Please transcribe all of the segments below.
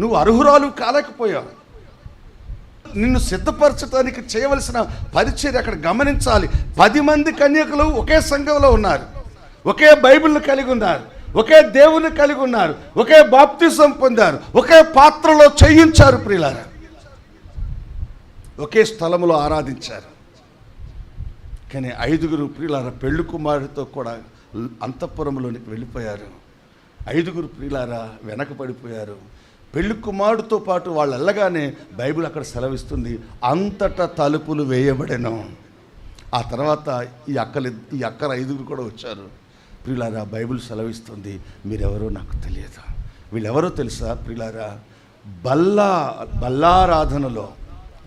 నువ్వు అర్హురాలు కాలేకపోయావు. నిన్ను సిద్ధపరచడానికి చేయవలసిన పరిచయం అక్కడ గమనించాలి. పది మంది కన్యకులు ఒకే సంఘంలో ఉన్నారు. ఒకే బైబిల్ని కలిగి ఉన్నారు. ఒకే దేవుని కలిగి ఉన్నారు. ఒకే బాప్తిజం పొందారు. ఒకే పాత్రలో చేయించారు ప్రియులారా. ఒకే స్థలంలో ఆరాధించారు. కానీ ఐదుగురు ప్రియులార పెళ్ళి కుమారుడితో కూడా అంతఃపురంలోనికి వెళ్ళిపోయారు. ఐదుగురు ప్రియులారా వెనకబడిపోయారు. పెళ్ళి కుమారుడితో పాటు వాళ్ళు వెళ్ళగానే బైబిల్ అక్కడ సెలవిస్తుంది అంతటా తలుపులు వేయబడెను. ఆ తర్వాత ఈ అక్కలు ఈ అక్కల ఐదుగురు కూడా వచ్చారు. ప్రియులారా బైబిల్ సెలవిస్తుంది మీరెవరో నాకు తెలియదు? వీళ్ళెవరో తెలుసా? ప్రియులారా బల్లా బల్లారాధనలో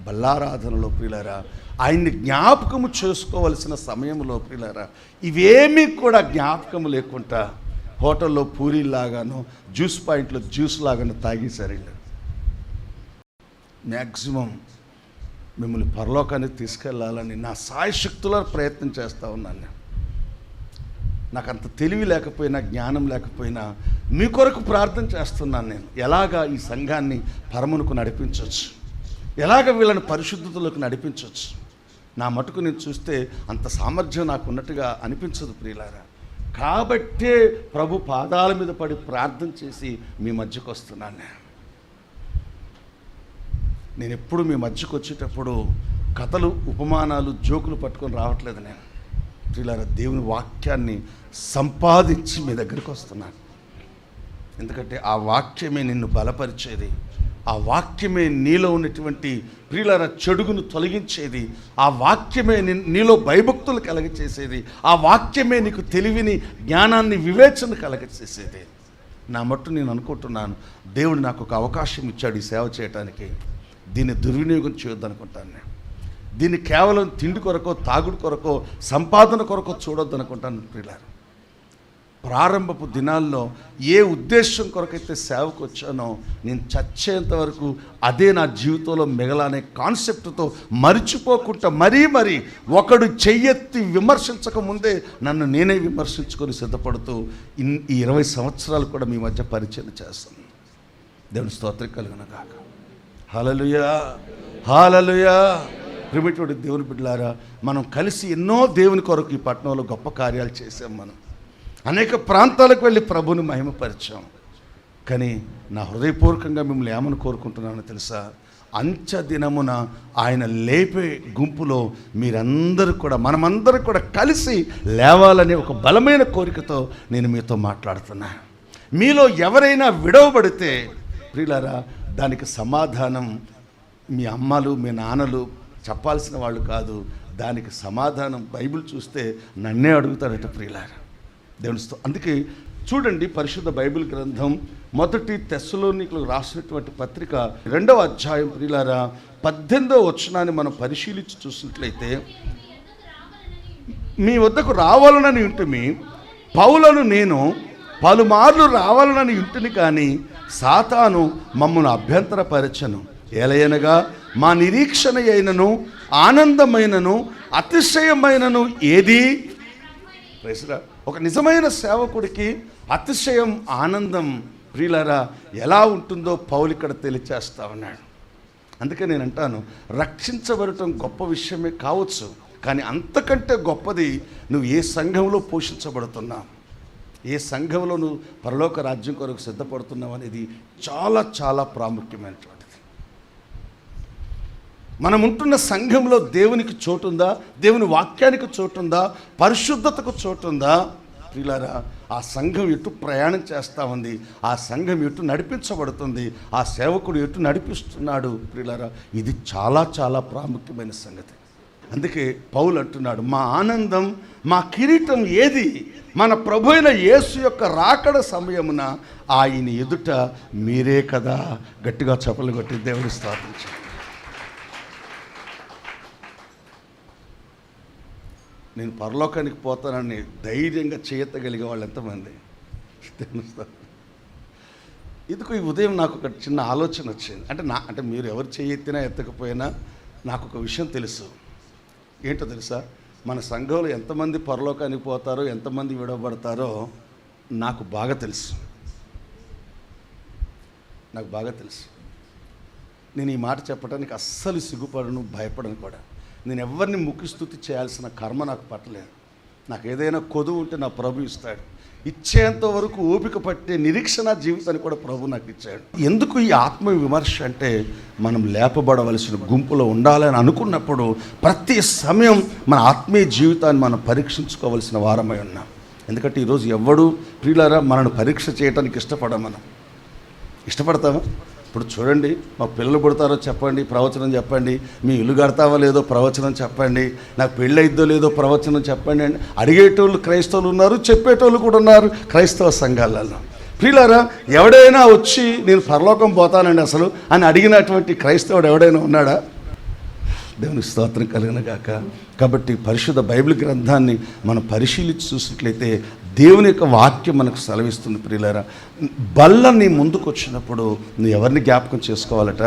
బల్లారాధనలో ప్రియులారా ఆయన్ని జ్ఞాపకము చేసుకోవలసిన సమయంలో ప్రియులారా ఇవేమీ కూడా జ్ఞాపకము లేకుండా హోటల్లో పూరీలాగాను జ్యూస్ పాయింట్లో జ్యూస్ లాగాను తాగేశారు వీళ్ళు మ్యాక్సిమం మిమ్మల్ని పరలోకానికి తీసుకెళ్ళాలని నా సాయశక్తుల ప్రయత్నం చేస్తూ ఉన్నాను. నేను నాకు అంత తెలివి లేకపోయినా జ్ఞానం లేకపోయినా మీ కొరకు ప్రార్థన చేస్తున్నాను నేను. ఎలాగా ఈ సంఘాన్ని పరమునకు నడిపించవచ్చు ఎలాగ వీళ్ళని పరిశుద్ధతలకు నడిపించవచ్చు నా మటుకు నేను చూస్తే అంత సామర్థ్యం నాకు ఉన్నట్టుగా అనిపించదు ప్రియులారా. కాబట్టే ప్రభు పాదాల మీద పడి ప్రార్థన చేసి మీ మధ్యకు వస్తున్నాను నేను. నేను ఎప్పుడు మీ మధ్యకు వచ్చేటప్పుడు కథలు ఉపమానాలు జోకులు పట్టుకొని రావట్లేదు నేను. ప్రియులారా దేవుని వాక్యాన్ని సంపాదించి మీ దగ్గరికి వస్తున్నాను. ఎందుకంటే ఆ వాక్యమే నిన్ను బలపరిచేది. ఆ వాక్యమే నీలో ఉన్నటువంటి ప్రియులర చెడుగును తొలగించేది. ఆ వాక్యమే నీలో భయభక్తులు కలగచేసేది. ఆ వాక్యమే నీకు తెలివిని జ్ఞానాన్ని వివేచన కలగచేసేది. నా మట్టు నేను అనుకుంటున్నాను. దేవుడు నాకు ఒక అవకాశం ఇచ్చాడు ఈ సేవ చేయడానికి దీన్ని దుర్వినియోగం చేయొద్దనుకుంటాను నేను. దీన్ని కేవలం తిండి కొరకో తాగుడు కొరకో సంపాదన కొరకో చూడొద్దు అనుకుంటాను ప్రియులారు. ప్రారంభపు దినాల్లో ఏ ఉద్దేశం కొరకైతే సేవకు వచ్చానో నేను చచ్చేంత వరకు అదే నా జీవితంలో మిగలనే కాన్సెప్ట్తో మరిచిపోకుండా మరీ మరీ ఒకడు చెయ్యెత్తి విమర్శించక ముందే నన్ను నేనే విమర్శించుకొని సిద్ధపడుతూ ఇన్ ఈ ఇరవై సంవత్సరాలు కూడా మీ మధ్య పరిచయం చేస్తాను. దేవుని స్తోత్రం కలుగును కాక హాలలుయా హాలలుయా ప్రిమిటోడి దేవుని బిడ్డలారా మనం కలిసి ఎన్నో దేవుని కొరకు ఈ పట్టణంలో గొప్ప కార్యాలు చేసాం మనం. అనేక ప్రాంతాలకు వెళ్ళి ప్రభుని మహిమపరిచాం. కానీ నా హృదయపూర్వకంగా మిమ్మల్ని ఏమని కోరుకుంటున్నానో తెలుసా? అంచ దినమున ఆయన లేపే గుంపులో మీరందరూ కూడా మనమందరూ కూడా కలిసి లేవాలనే ఒక బలమైన కోరికతో నేను మీతో మాట్లాడుతున్నాను మీలో ఎవరైనా విడవబడితే ప్రియులారా దానికి సమాధానం మీ అమ్మలు మీ నాన్నలు చెప్పాల్సిన వాళ్ళు కాదు. దానికి సమాధానం బైబిల్ చూస్తే నన్నే అడుగుతాడట ప్రియులారా. దేవుని అందుకే చూడండి పరిశుద్ధ బైబిల్ గ్రంథం మొదటి తెస్సలోనికులకు రాసినటువంటి పత్రిక రెండవ అధ్యాయం. ప్రియులారా పద్దెనిమిదవ వచనాన్ని మనం పరిశీలించి చూసినట్లయితే మీ వద్దకు రావాలనని ఇంటిమి పౌలను నేను పలుమార్లు రావాలనని ఇంటిని కానీ సాతాను మమ్మను అభ్యంతరపరచను. ఏలయనగా మా నిరీక్షణ అయినను ఆనందమైనను అతిశయమైనను ఏది? ఒక నిజమైన సేవకుడికి అతిశయం ఆనందం ప్రియులరా ఎలా ఉంటుందో పౌలు ఇక్కడ తెలియచేస్తా ఉన్నాడు. అందుకే నేను అంటాను రక్షించబడటం గొప్ప విషయమే కావచ్చు కానీ అంతకంటే గొప్పది నువ్వు ఏ సంఘంలో పోషించబడుతున్నావు? ఏ సంఘంలో నువ్వు పరలోక రాజ్యం కొరకు సిద్ధపడుతున్నావు అనేది చాలా చాలా ప్రాముఖ్యమైనటువంటి మనం ఉంటున్న సంఘంలో దేవునికి చోటుందా? దేవుని వాక్యానికి చోటుందా? పరిశుద్ధతకు చోటుందా? ప్రియులారా ఆ సంఘం ఎటు ప్రయాణం చేస్తూ ఉంది? ఆ సంఘం ఎటు నడిపించబడుతుంది? ఆ సేవకుడు ఎటు నడిపిస్తున్నాడు? ప్రియులారా ఇది చాలా చాలా ప్రాముఖ్యమైన సంగతి. అందుకే పౌలు అంటున్నాడు మా ఆనందం మా కిరీటం ఏది? మన ప్రభు అయిన యేసు యొక్క రాకడ సమయమున ఆయన ఎదుట మీరే కదా. గట్టిగా చెప్పలు కొట్టి దేవుని స్థాపించారు నేను పరలోకానికి పోతానని ధైర్యంగా చేయతగలిగే వాళ్ళు ఎంతమంది? తెలుస్తా. ఇదిగో ఈ ఉదయం నాకు ఒక చిన్న ఆలోచన వచ్చింది. అంటే నా అంటే మీరు ఎవరు చేయెత్తినా ఎత్తకపోయినా నాకు ఒక విషయం తెలుసు. ఏంటో తెలుసా? మన సంఘంలో ఎంతమంది పరలోకానికి పోతారో ఎంతమంది విడవబడతారో నాకు బాగా తెలుసు. నాకు బాగా తెలుసు. నేను ఈ మాట చెప్పడానికి అస్సలు సిగ్గుపడను భయపడను కూడా. నేను ఎవరిని ముఖిస్తుతి చేయాల్సిన కర్మ నాకు పట్టలేదు. నాకు ఏదైనా కొదువు ఉంటే నా ప్రభు ఇస్తాడు. ఇచ్చేంత వరకు ఓపిక పట్టే నిరీక్షణ జీవితాన్ని కూడా ప్రభు నాకు ఇచ్చాడు. ఎందుకు ఈ ఆత్మ విమర్శ అంటే మనం లేపబడవలసిన గుంపులో ఉండాలని అనుకున్నప్పుడు ప్రతి సమయం మన ఆత్మీయ జీవితాన్ని మనం పరీక్షించుకోవలసిన వారమై ఉన్నాం. ఎందుకంటే ఈరోజు ఎవడు ప్రియులారా మనల్ని పరీక్ష చేయడానికి ఇష్టపడం మనం ఇష్టపడతామా ఇప్పుడు చూడండి మా పిల్లలు పుడతారో చెప్పండి ప్రవచనం చెప్పండి మీ ఇల్లు కడతావా లేదో ప్రవచనం చెప్పండి నాకు పెళ్ళి అయిద్దో లేదో ప్రవచనం చెప్పండి అని అడిగేటోళ్ళు క్రైస్తవులు ఉన్నారు చెప్పేటోళ్ళు కూడా ఉన్నారు క్రైస్తవ సంఘాలలో. ప్రియులారా ఎవడైనా వచ్చి నేను పరలోకం పోతానండి అసలు అని అడిగినటువంటి క్రైస్తవుడు ఎవడైనా ఉన్నాడా? దేవుని స్తోత్రం కలిగినగాక కాబట్టి పరిశుద్ధ బైబిల్ గ్రంథాన్ని మనం పరిశీలించి చూసినట్లయితే దేవుని యొక్క వాక్యం మనకు సెలవిస్తుంది ప్రియులారా. బల్ల నీ ముందుకు వచ్చినప్పుడు నువ్వు ఎవరిని జ్ఞాపకం చేసుకోవాలట?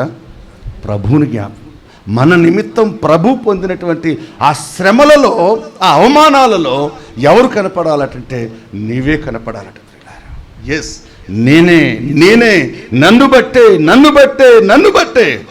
ప్రభువుని జ్ఞాపకం. మన నిమిత్తం ప్రభు పొందినటువంటి ఆ శ్రమలలో ఆ అవమానాలలో ఎవరు కనపడాలటంటే నీవే కనపడాలట ప్రియులారా. ఎస్ నేనే నేనే నన్ను బట్టే నన్ను బట్టే నన్ను బట్టే.